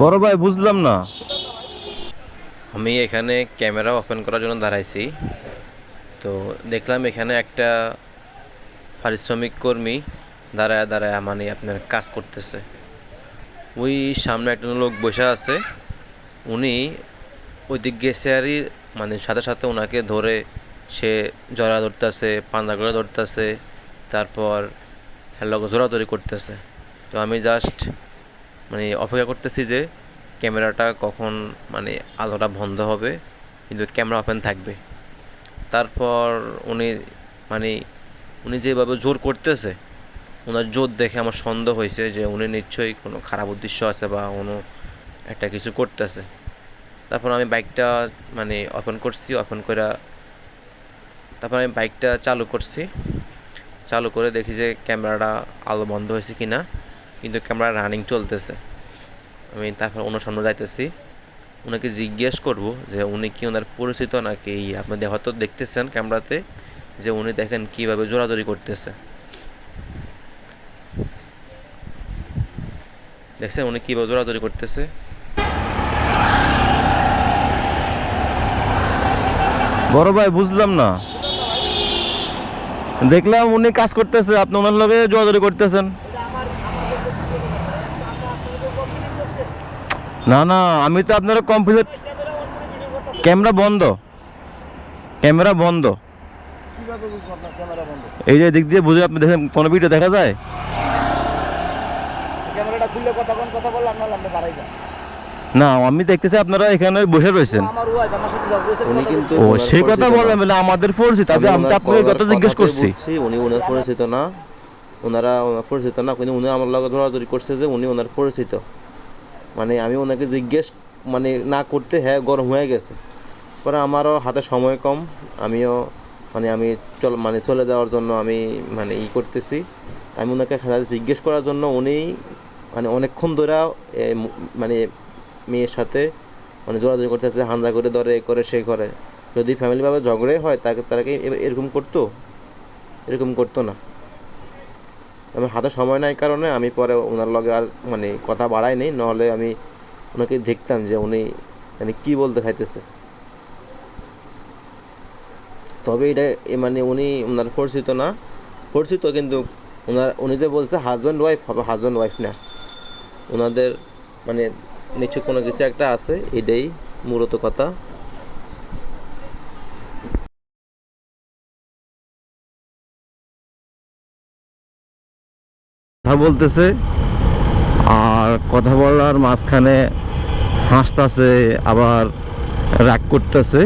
বড় ভাই, বুঝলাম না। আমি এখানে ক্যামেরা ওপেন করার জন্য দাঁড়াইছি। তো দেখলাম এখানে একটা পারিশ্রমিক কর্মী দাঁড়ায় দাঁড়ায় মানে আপনার কাজ করতেছে। ওই সামনে একটা লোক বসে আছে। উনি ওই দিক আরই মানে সাথে সাথে ওনাকে ধরে সে জড়া ধরতেছে পান্দা করে ধরতেছে, তারপর হ্যালো তৈরি করতেছে। তো আমি জাস্ট মানে অপেক্ষা করতেছি যে ক্যামেরাটা কখন মানে আলোটা বন্ধ হবে, কিন্তু ক্যামেরা ওপেন থাকবে। তারপর উনি মানে উনি যেভাবে জোর করতেছে ওনার জোর দেখে আমার সন্দেহ হয়েছে যে উনি নিশ্চয়ই কোনো খারাপ উদ্দেশ্য আছে বা কোনো একটা কিছু করতেছে। তারপর আমি বাইকটা মানে ওপেন করছি ওপেন করে তারপর আমি বাইকটা চালু করছি। চালু করে দেখি যে ক্যামেরাটা আলো বন্ধ হয়েছে কি না কিন্তু ক্যামেরা রানিং চলতেছে। আমি তারপর ওনার সামনে যাইতেছি। ওনাকে জিজ্ঞেস করব যে উনি কি ওনার পরিচিত নাকি আপনি হয়তো দেখতেছেন ক্যামেরাতে যে উনি দেখেন কীভাবে জোরাজোরি করতেছে। দেখছেন উনি কীভাবে জোরাজোরি করতেছে? বড় ভাই, বুঝলাম না। দেখলাম উনি কাজ করতেছে, আপনি ওনার লগে জোয়াজরি করতেছেন। না না আমি তো আপনার কম্পিউটার ক্যামেরা বন্ধ। ক্যামেরা বন্ধ। এই যে দিক দিয়ে বুঝে আপনি দেখেন কোনো ভিডিও দেখা যায়? ক্যামেরাটা খুললে কথা কথা বললে আপনার আপনি বাড়াই যান। না আমি দেখতেছি আপনারা এখানে বসে রয়েছেন। ও সেই কথা বললাম না। আমাদের পরিচিত আমি আমি তো আপনাকে কত জিজ্ঞেস করছি। উনি ওনার পরিচিত না। ওনারা পরিচিত না কিন্তু উনি আমার লগে ধরাধরি করছে যে উনি ওনার পরিচিত। মানে আমি ওনাকে জিজ্ঞেস মানে না করতে হ্যাঁ গরম হয়ে গেছে। পরে আমারও হাতে সময় কম, আমিও মানে আমি চল মানে চলে যাওয়ার জন্য আমি মানে ই করতেছি। আমি ওনাকে জিজ্ঞেস করার জন্য উনি মানে অনেকক্ষণ ধরে মানে মেয়ের সাথে মানে জোরাজোরি করতেছে হান্দা করে ধরে, এ করে, সে করে। যদি ফ্যামিলিভাবে ঝগড়ে হয়, তাকে তারা কি এরকম করতো? এরকম করতো না। আমার হাতে সময় নাই কারণে আমি পরে ওনার লগে আর মানে কথা বাড়াই নেই, নাহলে আমি ওনাকে দেখতাম যে উনি মানে কী বলতে খাইতেছে তবে এটা মানে উনি ওনার পরিচিত না, পরিচিত কিন্তু ওনার, উনি যে বলছে হাজব্যান্ড ওয়াইফ হবে হাজব্যান্ড ওয়াইফ না। ওনাদের মানে নিশ্চয় কোনো কিছু একটা আছে, এটাই মূলত কথা। কথা বলতেছে আর কথা বলার মাঝখানে হাসতেছে আবার রাগ করতেছে।